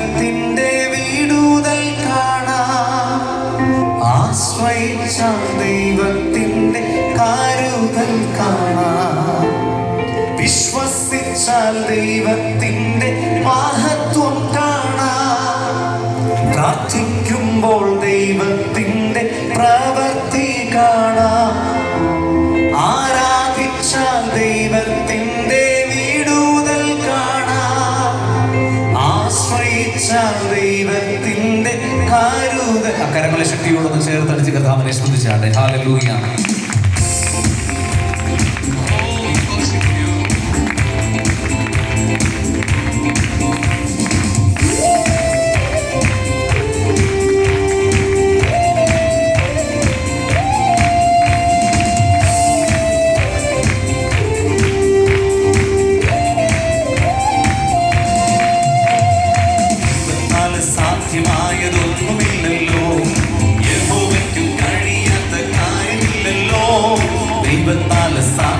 ദൈവത്തിന്റെ വീടുതൽ കാണാം. ആശ്രയിച്ച കാരുതൽ കാണാം. വിശ്വസിച്ചാൽ ദൈവത്തിന്റെ മഹത്വം കാണാം. പ്രാർത്ഥിക്കുമ്പോൾ ദൈവത്തിന്റെ പ്രവ കരുത അക്കരങ്ങളെ ശക്തിയോടൊന്ന് ചേർത്തടിച്ച് കഥാവിനെ ശ്രദ്ധിച്ചാട്ടെ ഹാലൂയാണ്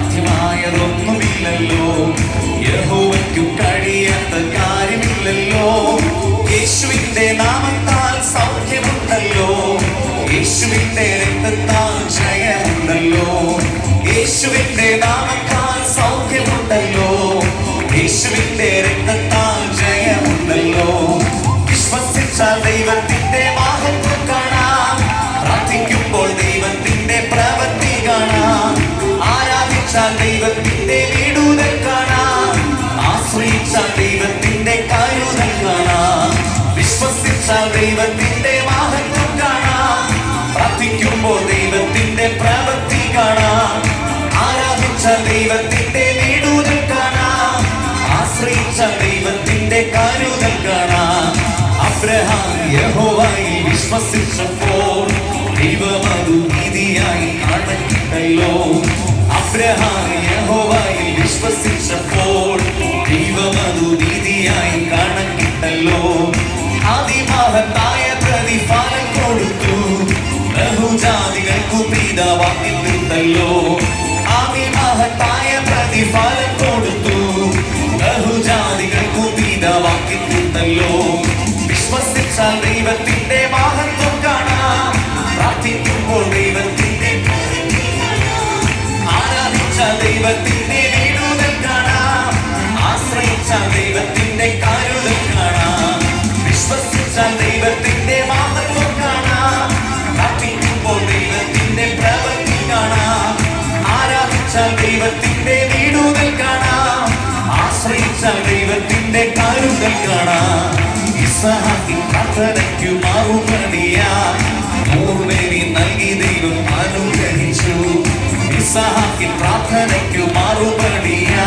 സാധ്യമായതൊന്നുമില്ലല്ലോ. യഹോ വിശ്വസിച്ചാൽ ദൈവത്തിന്റെ മഹത്വം കാണാം. പ്രാർത്ഥിക്കുമ്പോൾ ദൈവത്തിന്റെ പ്രവൃത്തി കാണാം. ആരാധിച്ച ദൈവത്തിന്റെ വീടൂതൽ കാണാം. ആശ്രയിച്ച ദൈവത്തിന്റെ കരുതൽ കാണാം. അബ്രഹാം യഹോവായി വിശ്വസിച്ചപ്പോൾ ദൈവമതു നീതിയായി കാണുന്നുണ്ടല്ലോ അബ്രഹാം കാണാ ഇസഹാക്കിൻ കത്തനയ്ക്കു മറുപടിയാ പൂർണനി നൽകി ദൈവം അനുഗ്രഹിച്ചു. ഇസഹാക്കിൻ പ്രാർത്ഥനയ്ക്കു മറുപടിയാ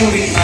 movie.